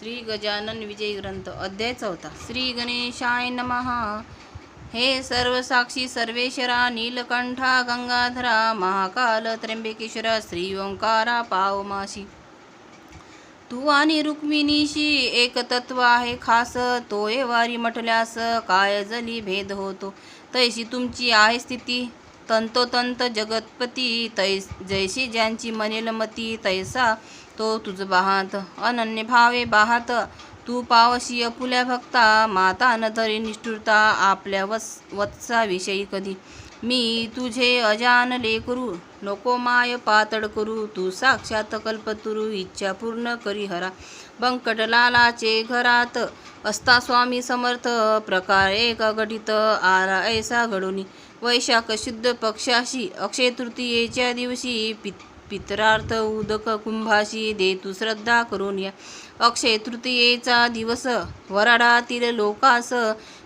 श्री गजानन विजय ग्रंथ अध्याय चौथा. श्री गणेशाय नमहा हे सर्व साक्षी सर्वेश्वरा नीलकंठा गंगाधरा महाकाल त्र्यंबकेश्वरा श्री ओंकारा पावमाशी तू आणि रुक्मिणीशी एक तत्व आहे खास. तोय वारी म्हटल्यास काय जली भेद होतो? तैशी तुमची आहे स्थिती. तंतोतंत जगतपती तै जैशी ज्यांची मनेल मती तैसा तो तुझ बाहात. अनन्य भावे बाहात. तू पावशी अपुल्या भक्ता. माता न धरी निष्ठुरता आपल्या वत्स वत्साविषयी कधी. मी तुझे अजान लेकरू नको माय पातळ करू. तू साक्षात कल्पतुरू. इच्छा पूर्ण करी हरा. बंकटलालाचे घरात. असता स्वामी समर्थ. प्रकार एक घटित आला ऐसा घडोनी. वैशाख शुद्ध पक्षाशी. अक्षय तृतीयेच्या दिवशी पित पितरार्थ उदक कुंभाशी दे तू श्रद्धा करून या. अक्षय तृतीयेचा दिवस वराडातील लोकास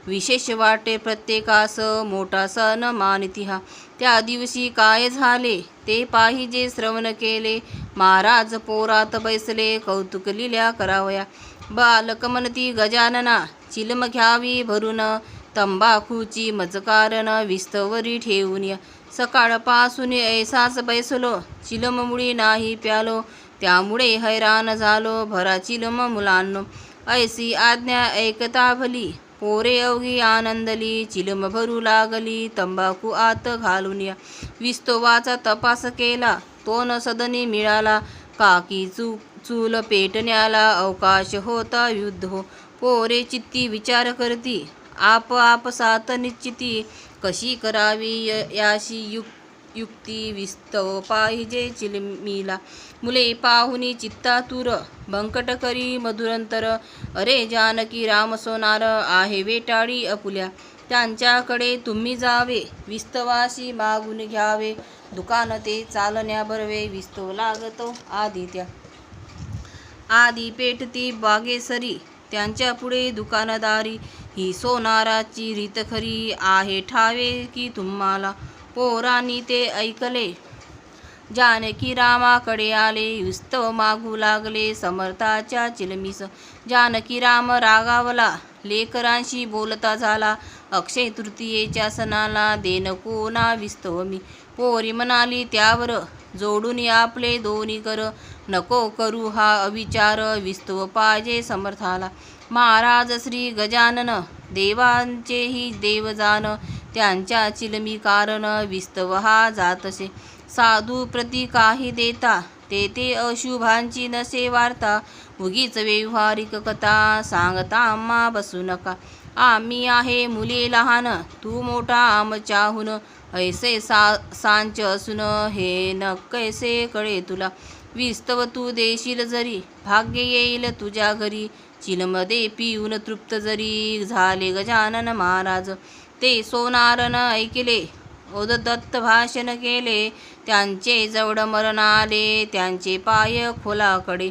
विशेष वाटे प्रत्येकास मोठा सण मानिती हा. त्या दिवशी काय झाले ते पाहिजे श्रवण केले. महाराज पोरात बैसले कौतुक लिल्या करावया. बालक म्हणती गजानना चिलम घ्यावी भरून. तंबाखूची मजकारण विस्तवरी ठेवून या. सकाळपासून ऐसाच बैसलो. चिलममुळी नाही प्यालो. त्यामुळे हैराण झालो. भरा चिलम मुलांनो. ऐसी आज्ञा ऐकता भली. पोरे अवघी आनंदली. चिलम भरू लागली. तंबाखू आत घालून या. विस्तवाचा तपास केला. तो न सदनी मिळाला. काकी चू चूल पेटण्याला अवकाश होता युद्ध. हो पोरे चित्ती विचार करती. आप आप सात निश्चिती. कशी करावी याशी युक् युक्ती विस्तव पाहिजे चिलमीला. मुले पाहुनी चित्तातूर बंकट करी मधुरंतर. अरे जानकी राम सोनार आहे वेटाळी अपुल्या. त्यांच्याकडे तुम्ही जावे विस्तवाशी मागून घ्यावे. दुकान ते चालण्या बरवे विस्तव लागतो आदित्या. आधी पेटती बागेसरी त्यांच्या पुढे दुकानदारी. ही सोनाराची रीत खरी आहे ठावे की तुम्हाला? पोरांनी ते ऐकले. जानकी रामाकडे आले विस्तव मागू लागले समर्थाच्या चिलमीस. जानकी राम रागावला लेकरांशी बोलता झाला अक्षय तृतीयेच्या सणाला देन कोणा विस्तव मी? पोरी म्हणाली त्यावर जोडून आपले दोन्ही कर नको करू हा अविचार विस्तव पाहिजे समर्थाला. महाराज श्री गजानन देवांचेही देवजान त्यांच्या चिलमी कारण विस्तव हा जातसे. साधू प्रती काही देता ते ते अशुभांची नसे वार्ता. उगीच व्यवहारिक कथा सांगता आम्हा बसू नका. आम्ही आहे मुले लहान तू मोठा आमच्याहून ऐसे सा सांच असून हे न कैसे कळे तुला. विस्तव तू देशील जरी भाग्य येईल तुझ्या घरी. चिलमध्ये पिऊन तृप्त जरी झाले गजानन महाराज. ते सोनारन ऐकले ओदत्त भाषण केले त्यांचे जवळ मरण आले त्यांचे पाय खोलाकडे.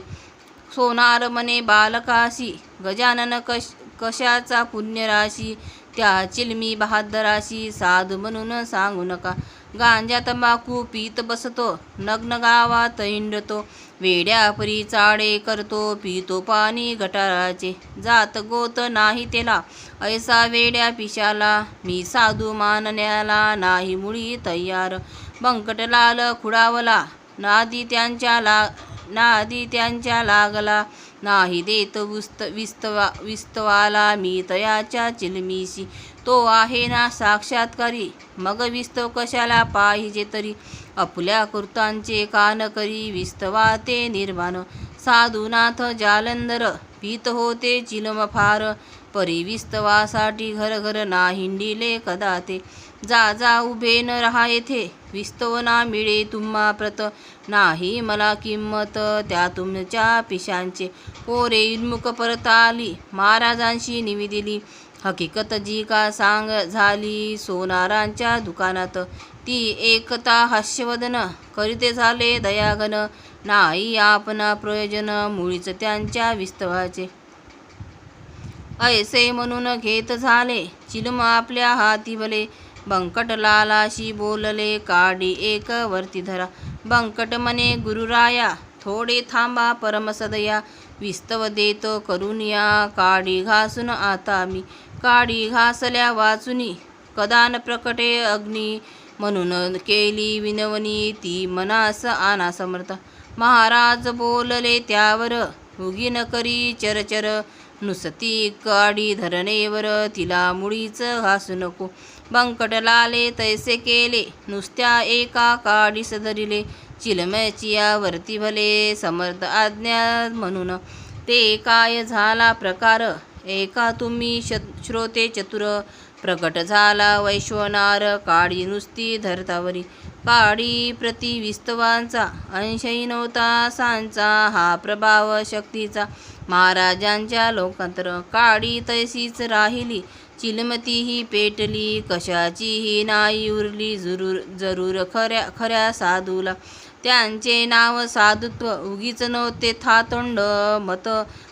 सोनार मने बालकाशी गजानन कश कशाचा पुण्यराशी त्या चिलमी बहादराशी साधू म्हणून सांगू नका. गांजा तंबाखू पीत बसतो. नग्न गावात हिंडतो. वेड्या परी चाडे करतो. पितो पाणी गटाराचे. जात गोत नाही त्याला. ऐसा वेड्या पिशाला. मी साधू मानण्याला नाही मुळी तयार. बंकटलाल खुडावला. नादी त्यांच्या ला नादी त्यांच्या लागला. नाही देत विस्त विस्तवा विस्तवाला मी तयाच्या चिलमीशी. तो आहे ना साक्षात्कारी. मग विस्तव कशाला पाहिजे तरी? आपल्या कृतांचे कान करी विस्तवा ते निर्माण. साधुनाथ जालंधर पीत होते चिलम फार. परी विस्तवासाठी घर घर ना हिंडिले कदा ते जा जा उभे न रहा येथे. विस्तव ना मिळे तुम्हा प्रत. नाही मला किंमत त्या तुमच्या पिशांचे. पोरे उन्मुख परत आली. महाराजांशी निविदिली. हकीकत जी का सांग झाली सोनारांच्या दुकानात. ती एकता हास्यवदन करीते झाले दयागन नाही आपणा प्रयोजन मुळीच त्यांच्या विस्तवाचे. ऐसे म्हणून घेत झाले. चिलम आपल्या हाती भले. बंकटलालाशी बोलले काडी एक वरती धरा. बंकट मने गुरुराया थोडे थांबा परमसदया. विस्तव देत करून या काडी घासून आता मी. काडी घासल्या वाचुनी कदान प्रकटे अग्नी म्हणून केली विनवनी ती मनास आना समर्थ. महाराज बोलले त्यावर उगीन करी चरचर. नुसती काडी धरणेवर तिला मुळीच घासू नको. बंकट लाले तैसे केले नुसत्या एका काडीस सदरिले चिलमचिया वरती भले समर्थ आज्ञा म्हणून. ते काय झाला प्रकार? एका तुम्ही श श्रोते चतुर. प्रकट झाला वैश्वनार. काडी नुसती धरतावरी. काडी प्रति विस्तवांचा. अंशही नव्हता सांचा. हा प्रभाव शक्तीचा. महाराजांच्या लोकांतर. काडी तैसीच राहिली. चिलमती ही पेटली. कशाचीही नाही उरली. जरूर जरूर खऱ्या खऱ्या साधूला. त्यांचे नाव साधुत्व. उगीच नव्हते थातोंड. मत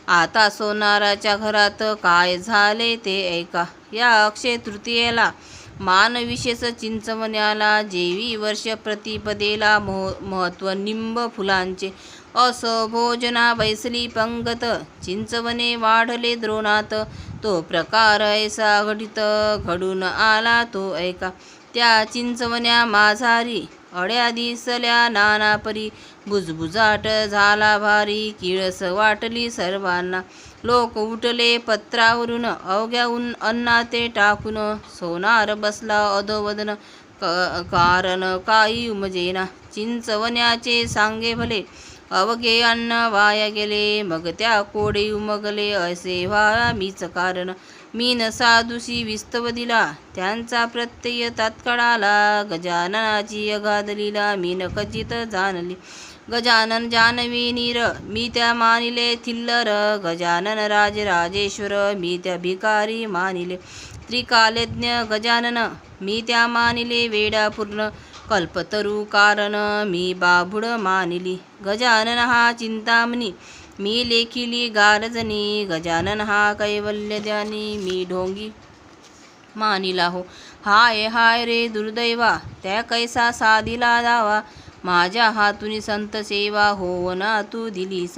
आता सोनाराच्या घरात काय झाले ते ऐका. या अक्षय तृतीयेला मानविशेष चिंचवण्याला जेवी वर्ष प्रतिपदेला मो महत्त्व निंब फुलांचे. असो भोजना बैसली पंगत. चिंचवणे वाढले द्रोणात. तो प्रकार ऐसा घडित घडून आला तो ऐका. त्या चिंचवण्या माझारी अड्या दिसल्या नाना परी बुजबुजाट झाला भारी. किळस वाटली सर्वांना. लोक उठले पत्रावरून. अवघ्या उन अन्ना ते टाकून सोनार बसला अधोवदन क कारण काही उमजेना चिंचवण्याचे सांगे भले. अवघे अन्न वाया गेले. मग त्या कोडे उमगले. असे व्हा मीच कारण. मीन साधुशी विस्तव दिला त्यांचा प्रत्यय तात्काळाला गजाननाची अगादलीला मी नखचित जाणली. गजानन जानवी नीर मी त्या मानिले थिल्लर. गजानन राज राजेश्वर मी त्या भिकारी मानिले. त्रिकालज्ञ गजानन मी त्या मानिले वेडापूर्ण कल्पतरू कारण मी बाभुड मानिली. गजानन हा चिंतामणी. मी लेखिली गारजनी गजानन हा कैवल्यद्यानी मी ढोंगी मानिला हो. हाय हाय रे दुर्दैवा त्या कैसा साधिला दावा माझ्या हातून संत सेवा हो ना तू दिलीस.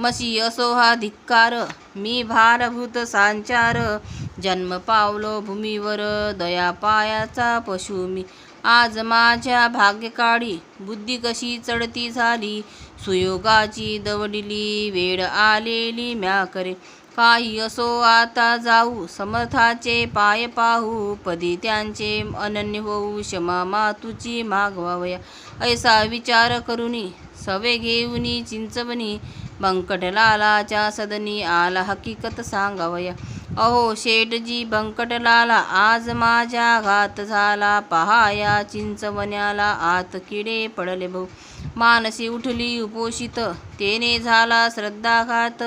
मशी असो हा धिक्कार मी भारभूत सांचार जन्म पावलो भूमीवर दया पायाचा पशु मी. आज माझ्या भाग्यकाळी बुद्धी कशी चढती झाली सुयोगाची दवडिली वेळ आलेली म्या करे काही असो आता जाऊ समर्थाचे पाय पाहू पदी त्यांचे अनन्य होऊ क्षमा मातुची मागवावया ऐसा विचार करुनी सवे घेऊनी चिंचवणी बंकटलालाच्या सदनी आला हकीकत सांगावया. अहो शेठजी बंकटलाला आज माझ्या घात झाला पहाया चिंचवण्याला आत किडे पडले भाऊ. मानसी उठली उपोषित. तेने झाला श्रद्धाघात.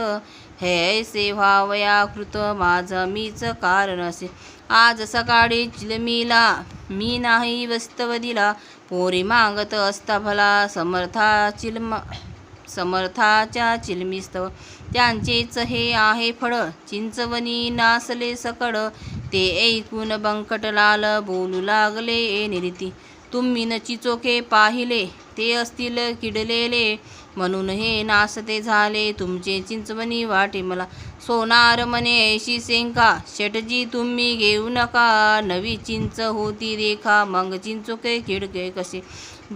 हे ऐसे व्हावया कृत माझं मीच कारण असे. आज सकाळी चिलमीला मी नाही वस्तवदिला. पोरी मागत असता भला समर्था चिलम समर्थाच्या चिलमिस्तव त्यांचेच हे आहे फळ चिंचवणी नासले सकड. ते ऐकून बंकटलाल बोलू लागले निरिती तुम्ही न चिचोके पाहिले ते असतील किडलेले. म्हणून हे नासते झाले. तुमचे चिंचवणी वाटे मला सोनार म्हणे. ऐशी शेंका शेटजी तुम्ही घेऊ नका. नवी चिंच होती रेखा. मग चिंचोके खिडके कसे?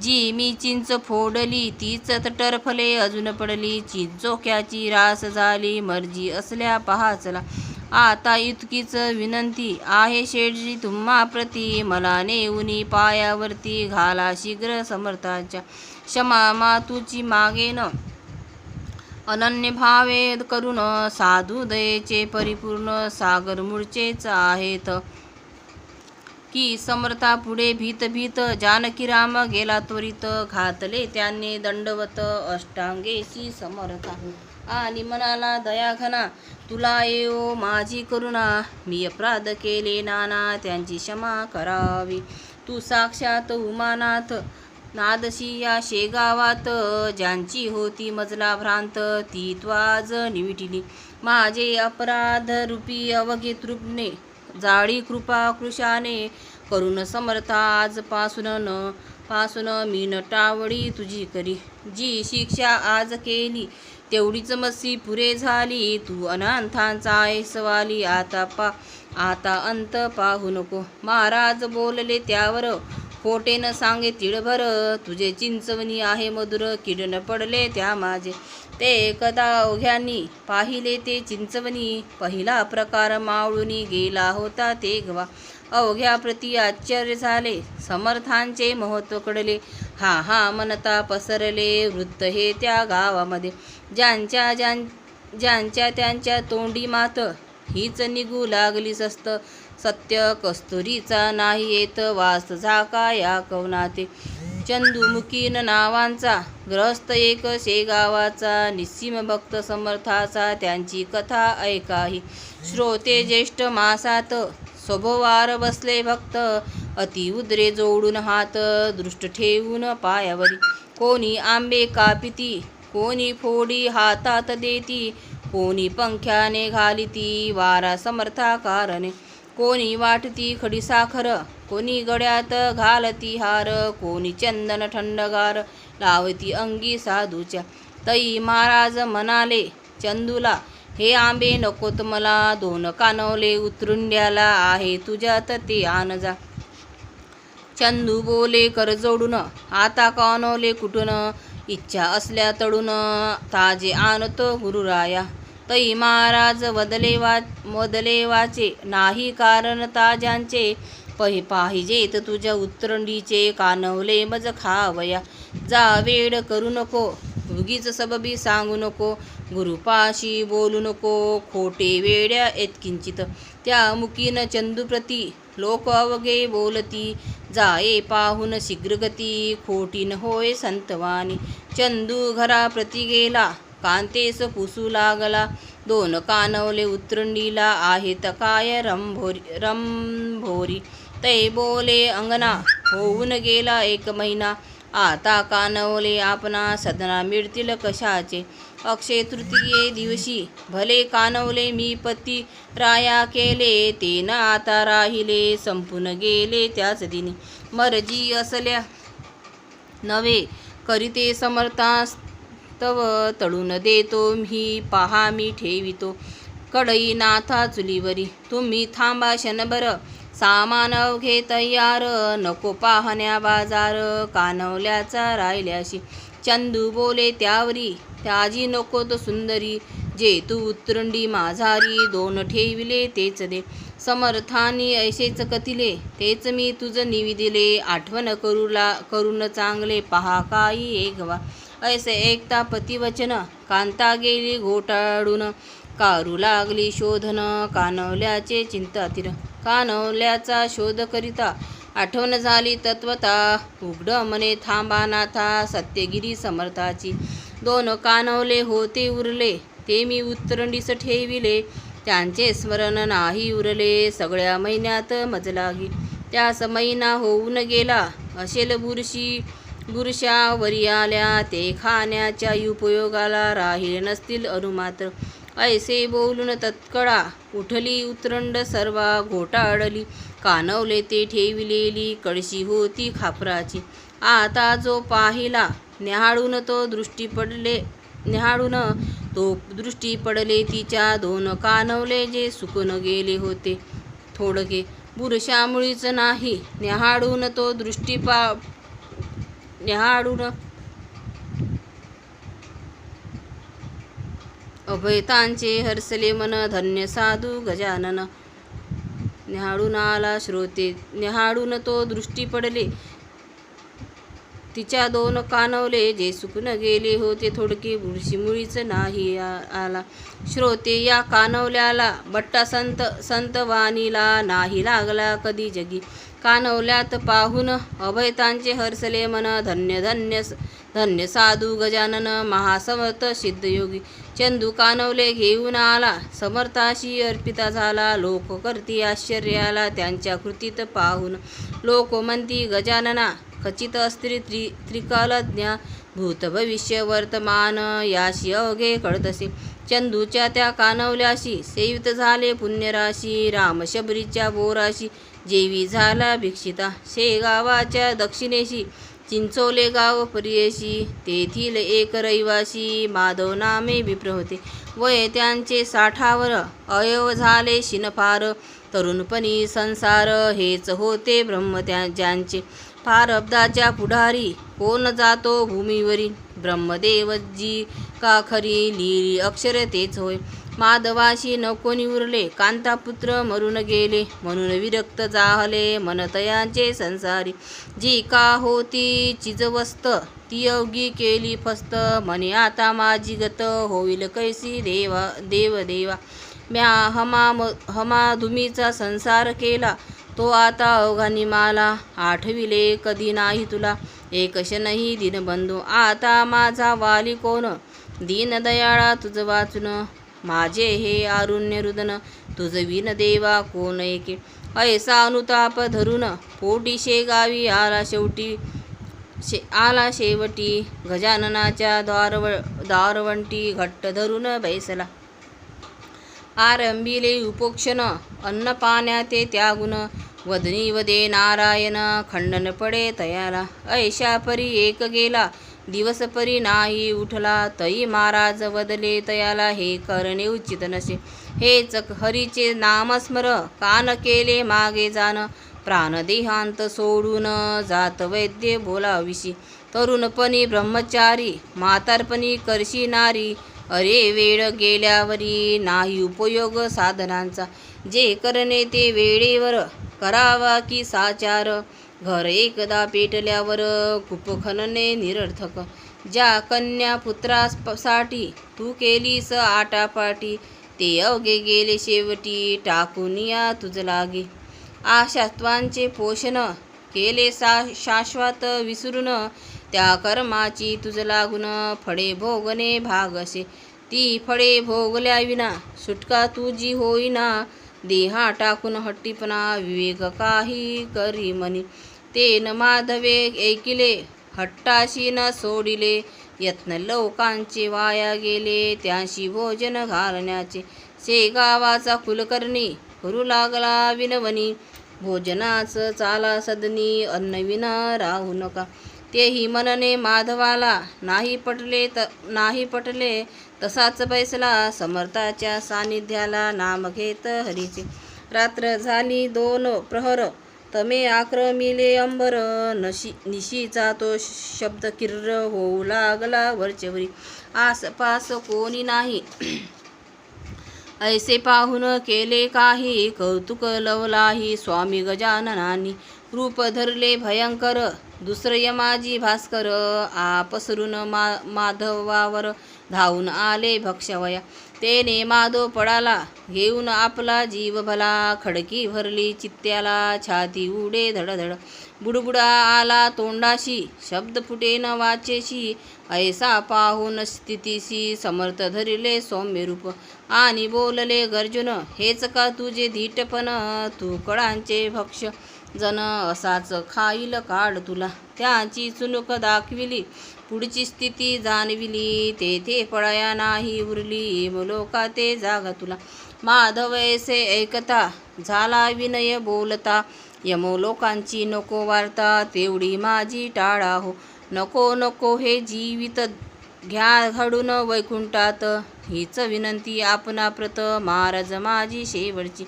जी मी चिंच फोडली तीच टरफले अजून पडली. चिंचोक्याची रास झाली. मर्जी असल्या पहाचला आता इतकीच विनंती आहे शेठजी तुम्हा प्रती मला नेऊनी पायावरती घाला शीघ्र समर्थाच्या क्षमा मातूची मागेन अनन्य भावे करून साधू दयेचे परिपूर्ण सागर मूळचेच आहेत. की समर्था पुढे भीत भीत जानकीराम गेला त्वरित घातले त्यांनी दंडवत अष्टांगेशी समर्था आणि मनाला दया घना. तुला येओ माझी करुणा. मी अपराध केले नाना त्यांची क्षमा करावी. तू साक्षात उमानाथ नादशी या शेगावात ज्यांची होती मजला भ्रांत ती त्वाज निविटिली. माझे अपराध रूपी अवघे तृप्ने. जाळी कृपा कृशाने करून समर्था आजपासून न पासून मी नटावडी तुझी करी. जी शिक्षा आज केली तेवढीच मस्ती पुरे झाली. तू अनाथांचा ऐसवाली. आता पा आता अंत पाहू नको. महाराज बोलले त्यावर खोटे सांगे तिळभर तुझे चिंचवणी आहे मधुर किडन पडले त्या माझे. ते एकदा अवघ्यांनी पाहिले ते चिंचवणी पहिला प्रकार मावळूनी गेला होता ते गवा. अवघ्याप्रती आश्चर्य झाले समर्थांचे महत्त्व कळले. हा हा म्हणता पसरले वृत्त हे त्या गावामध्ये. ज्यांच्या ज्यां ज्यांच्या त्यांच्या तोंडी मात हीच निघू लागली सस्त. सत्य कस्तुरीचा नाही येत वास झाका या कवनाते चंदुमुखीन नावांचा ग्रस्त एक शेगावाचा निस्सीम भक्त समर्थाचा त्यांची कथा ऐकाही. श्रोते ज्येष्ठ मासात सभोवार बसले भक्त अति उद्रे जोडून हात दृष्ट ठेवून पायावरी. कोणी आंबे कापिती कोणी फोडी हातात देती कोणी पंख्याने घालिती वारा समर्थाकारणे कोणी वाटती खडीसाखर कोणी गड्यात घालती हार कोणी चंदन थंडगार लावती अंगी साधूच्या. तई महाराज म्हणाले चंदूला हे आंबे नकोत मला दोन कानवले उतरुंड्याला आहे तुझ्यात ते आण जा चंदू बोले कर जोडून आता कानवले कुठून? इच्छा असल्या तडून ताजे आणतो गुरुराया. तई महाराज वदले वा वदले वाचे नाही कारण ताज्यांचे. पहि पाहिजेत तुझ्या उतरंडीचे कानवले मज खावया. जा वेड करू नको उगीच सबबी सांगू नको. गुरुपाशी बोलू नको खोटे वेड्या येतकिंचित त्या मुकीन चंदूप्रती लोक अवघे बोलती. जाये पाहून शीघ्रगती खोटीन होय संतवानी. चंदू घराप्रती गेला कांतेस पुसू लागला. दोन कानवले उतरंडीला आहेत काय रंभोरी रंभोरी? तै बोले अंगना होऊन गेला एक महिना. आता कानवले आपणा सदना मिळतील कशाचे? अक्षय तृतीये दिवशी भले कानवले मी पती राया केले ते न आता राहिले संपून गेले त्याच दिनी. मर्जी असल्या नवे करीते समर्थास तव तळून देतो मी पहा मी ठेवितो. कडई नाथा चुलीवरी तुम्ही थांबा क्षणभर. सामान घे तयार नको पाहण्या बाजार. कानवल्याचा राहिल्याशी चंदू बोले त्यावरी त्याजी नको तो सुंदरी. जे तू उतरंडी माझारी दोन ठेविले तेच दे. समर्थानी ऐसेच कथिले तेच मी तुझं निविदिले. आठवण करूला करून चांगले पहा काही एकवा ऐसे एकता पतिवचन कांता गेली घोटाळून कारू लागली शोधन कानवल्याचे चिंतातीर. कानवल्याचा शोध करिता आठवण झाली तत्वता उघड मने थांबा नाथा सत्यगिरी समर्थाची. दोन कानवले होते उरले ते मी उत्तरंडीस ठेविले. त्यांचे स्मरण नाही उरले सगळ्या महिन्यात मजलागी. त्यास महिना होऊन गेला असेल बुरशी. बुरशावरी आल्या ते खाण्याच्या उपयोगाला राहिले नसतील अनुमात्र ऐसे बोलून तत्कडा उठली उतरंड सर्वा घोटाळली कानवले ते ठेविलेली कळशी होती खापराची. आता जो पाहिला न्याहाळून तो दृष्टी पडले न्याहाळून तो दृष्टी पडले तिच्या दोन कानवले जे सुकून गेले होते. थोडके बुरशामुळीच नाही न्याहाळून तो दृष्टी पा न्याहाळून अभयतांचे हर्षले मन धन्य साधू गजानन. निहाळून आला श्रोते. न्याहाळून तो दृष्टी पडले. तिच्या दोन कानवले जे सुकून गेले होते थोडके बुरशी मुळीच नाही आला. श्रोते या कानवल्याला बट्टा संत संतवाणीला नाही लागला कधी जगी. कानवल्यात पाहून अभयतांचे हर्षले मन धन्य धन्य स- धन्य साधू गजानन महासमर्थ सिद्धयोगी. चंदू कानवले घेऊन आला समर्थाशी अर्पिता झाला लोक करती आश्चर्याला त्यांच्या कृतीत पाहून. लोक म्हणती गजानना खचित अस्त्री त्रि त्रिकालज्ञा भूत भविष्य वर्तमान याशी अवघे कळतसे. चंदूच्या त्या कानवल्याशी सेवित झाले पुण्यराशी रामशबरीच्या बोराशी जेवी झाला भिक्षिता. शेगावाच्या दक्षिणेशी चिंचोले गाव परियेशी तेथील एक रहिवासी माधव नामे विप्र होते. वय त्यांचे साठावर अयव झाले शिनफार. तरुणपणी संसार हेच होते ब्रह्म त्या ज्यांचे. फार अब्दाच्या पुढारी. कोण जातो भूमीवरी ब्रह्मदेव जी का खरी लिहिली अक्षर तेच होय. माधवाशी न कोणी उरले कांतापुत्र मरून गेले. म्हणून विरक्त जाहले मनतयांचे संसारी. जी का होती चिजवस्त ती अवघी केली फस्त. म्हणे आता माझी गत होईल कैसी देवा देव देवा म्या हमा हमाधुमीचा संसार केला. तो आता अवघानी मला आठविले कधी नाही तुला. एकश नाही दिनबंधू आता माझा वाली कोण? दीनदयाळा तुझं वाचून माझे हे आरुण्य रुदन. तुझं विन देवा कोण एके? ऐसा अनुताप धरून पोटी शेगावी आला शेवटी शे आला शेवटी. गजाननाच्या द्वारव दारवंटी घट्ट धरून बैसला. आरंभिले उपोक्षण अन्न पाण्या ते त्यागुण वदनी वदे नारायण खंडन पडे तयाला. ऐशा परी एक गेला दिवस परी नाही उठला. तई महाराज वदले तयाला हे करणे उचित नसे. हेच हरीचे नामस्मर कान केले मागे जाण. प्राणदेहांत सोडून जात वैद्य बोलाविशी. तरुणपणी ब्रह्मचारी म्हातारपणी करशी नारी. अरे वेळ गेल्यावरी नाही उपयोग साधनांचा. जे करणे ते वेळेवर करावा की साचार. घर एकदा पेटल्यावर खूप खनने निरर्थक. ज्या कन्या पुत्रासाठी तू केलीस आटापाटी ते अवघे गेले शेवटी टाकून या तुझ लागे आशात्वांचे पोषण केले सा शाश्वत विसरून त्या कर्माची तुझ लागून फळे भोगणे भाग असे ती फळे भोगल्याविना सुटका तुझी होईना. देहा टाकून हट्टीपणा विवेक काही करी मनी. ते न माधवे ऐकिले हट्टाशी न सोडिले. यत्न लोकांचे वाया गेले त्यांशी भोजन घालण्याचे. शेगावाचा कुलकर्णी करू लागला विनवनी भोजनाच चाला सदनी अन्न विना राहू नका. तेही मनने माधवाला नाही पटले त नाही पटले तसाच बैसला समर्थाच्या सानिध्याला नाम घेत हरीचे. रात्र झाली दोन प्रहर तमे आक्रमिले अंबर नशी निशीचा तो शब्द किर्र होऊ लागला वरचेवरी. आसपास कोणी नाही. ऐसे पाहून केले काही कौतुक लवलाही स्वामी गजाननानी. रूप धरले भयंकर दुसरं यमाजी भास्कर आपसरून मा माधवावर धावून आले भक्षवया तेने माधव पडाला घेऊन आपला जीव भला खडकी भरली चित्त्याला छाती उडे धडधड. बुडबुडा आला तोंडाशी शब्द फुटे न वाचेशी. ऐसा पाहून स्थितीशी समर्थ धरिले सौम्य रूप. आणि बोलले गर्जुन हेच का तुझे धीटपण? तू कळांचे भक्ष जन असाच खाईल काढ तुला. त्याची चुणूक दाखविली पुढची स्थिती जाणविली. तेथे पळया नाही उरली मुलोका ते जागा तुला. माधव ऐसे ऐकता झाला विनय बोलता. यमो लोकांची नको वार्ता तेवढी माझी टाळा हो. नको नको हे जीवित घ्या घडून वैकुंठात. हीच विनंती आपणा प्रत महाराज माझी शेवटची.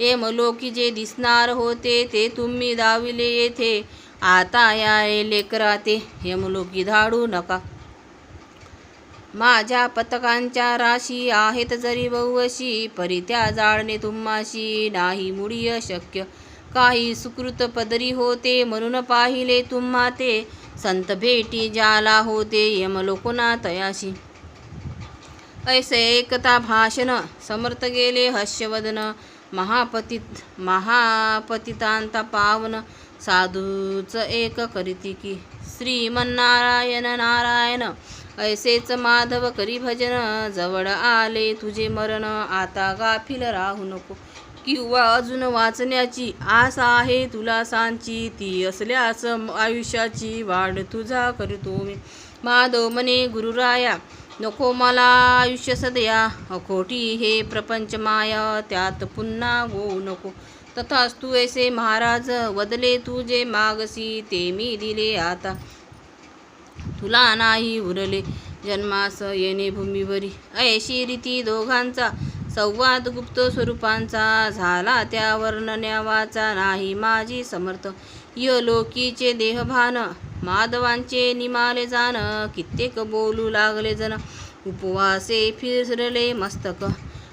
एमलोकी जे दिसणार होते ते तुम्ही दाविले येथे. आता या लेकरा ते यमलोकी धाडू नका. माझ्या पतकांच्या राशी आहेत जरी बहुवशी परी त्या जाळणे तुम्हाशी नाही मुळी अशक्य काही सुकृत पदरी होते म्हणून पाहिले तुम्हा ते. संत भेटी जाला होते यमलोकना तयाशी. ऐसे एकता भाषण समर्थ गेले हर्षवदन महापतित महापतितांत पावन साधूच एक करीती की. श्रीमन्नारायण नारायण ऐसेच माधव करी भजन जवळ आले तुझे मरण आता गाफील राहू नको. किंवा अजून वाचण्याची आस आहे तुला सांची ती असल्यास आयुष्याची वाढ तुझा करतो मी. माधव मने गुरुराया नको मला आयुष्य सदया अखोटी हे प्रपंच माया त्यात पुन्हा होऊ नको. तथाच तू ऐसे महाराज वदले तुझे मागसी ते मी दिले आता. तुला नाही उरले जन्मास येणे भूमीवरी. ऐशी रीती दोघांचा संवाद गुप्त स्वरूपांचा. झाला त्या वर्णन्यावाचा नाही माझी समर्थ. य लोकीचे देहभान माधवांचे निमाले जाण कित्येक बोलू लागले जण उपवासे फिरले मस्तक.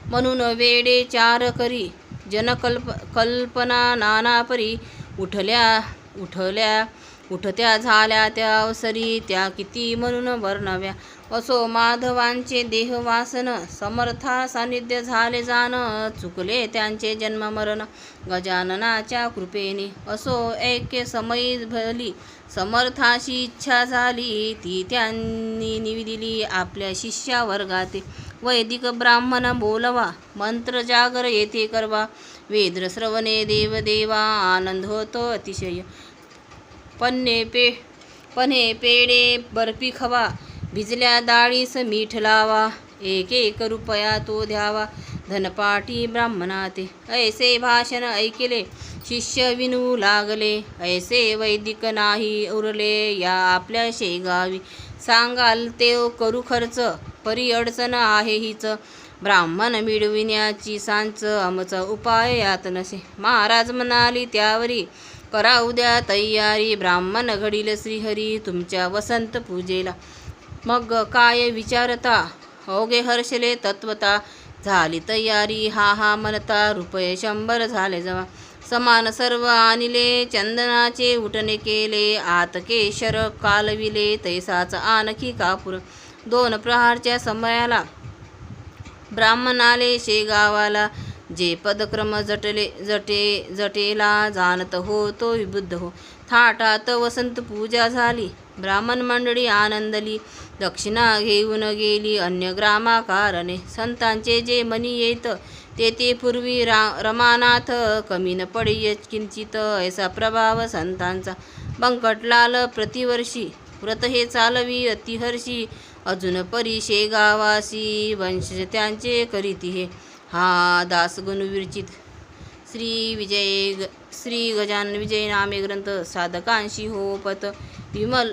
म्हणून वेडे चार करी जनकल्प कल्पना नाना परी उठल्या उठल्या उठत्या झाल्या त्या अवसरी त्या किती म्हणून वर्णव्या. असो माधवांचे देहवासन समर्था सानिध्य झाले जाण चुकले त्यांचे जन्ममरण गजाननाच्या कृपेने. असो ऐक्य समयी भली समर्थाशी इच्छा झाली ती त्यांनी निविदिली आपल्या शिष्या वर्गाते वैदिक ब्राह्मण बोलवा मंत्र जागर येथे करवा. वेद्र श्रवणे देवदेवा आनंद होतो अतिशय. पन्ने पे पन्हे पेढे बर्फी खवा. भिजल्या डाळीस मीठ लावा एक एक रुपया तो द्यावा धनपाठी ब्राह्मणाते ऐसे भाषण ऐकले शिष्य विनू लागले ऐसे वैदिक नाही उरले या आपल्या शेगावी. सांगाल ते करू खर्च परी अडचण आहे हीच. ब्राह्मण मिळविण्याची सांच आमचा उपाय यात नसे. महाराज म्हणाली त्यावरी करा उद्या तयारी ब्राह्मण घडील श्रीहरी तुमच्या वसंत पूजेला. मग काय विचारता? अवघे हर्षले तत्वता. झाली तयारी हा हा म्हणता रुपये शंभर झाले जमा. समान सर्व आणले चंदनाचे उठणे केले. आत केशर कालविले तैसाच आणखी कापूर. दोन प्रहारच्या समयाला ब्राह्मण आले शेगावाला. जे पदक्रम जटले जटे जटेला जाणत हो तो विबुद्ध हो. थाटात वसंत पूजा झाली. ब्राह्मण मंडळी आनंदली. दक्षिणा घेऊन गेली अन्य ग्रामाकारणे. संतांचे जे मनी येत ते ते पूर्वी रा रमानाथ कमी न पडी किंचित ऐसा प्रभाव संतांचा. बंकटलाल प्रतिवर्षी व्रत हे चालवी अतिहर्षी अजून परिषे गावासी वंश त्यांचे करीती हे. हा दास गुणविरचित श्री विजय ग श्री गजान विजय नामे ग्रंथ साधकांशी हो पत विमल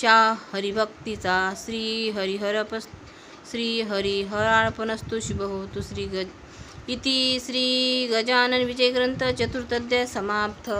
शा हरिभक्तीचा श्री हरिहरपस श्री हरिहरार्पणस्तु शुभ होतु श्री गज इति श्री गजानन विजय ग्रंथ चतुर्थाध्याय समाप्त.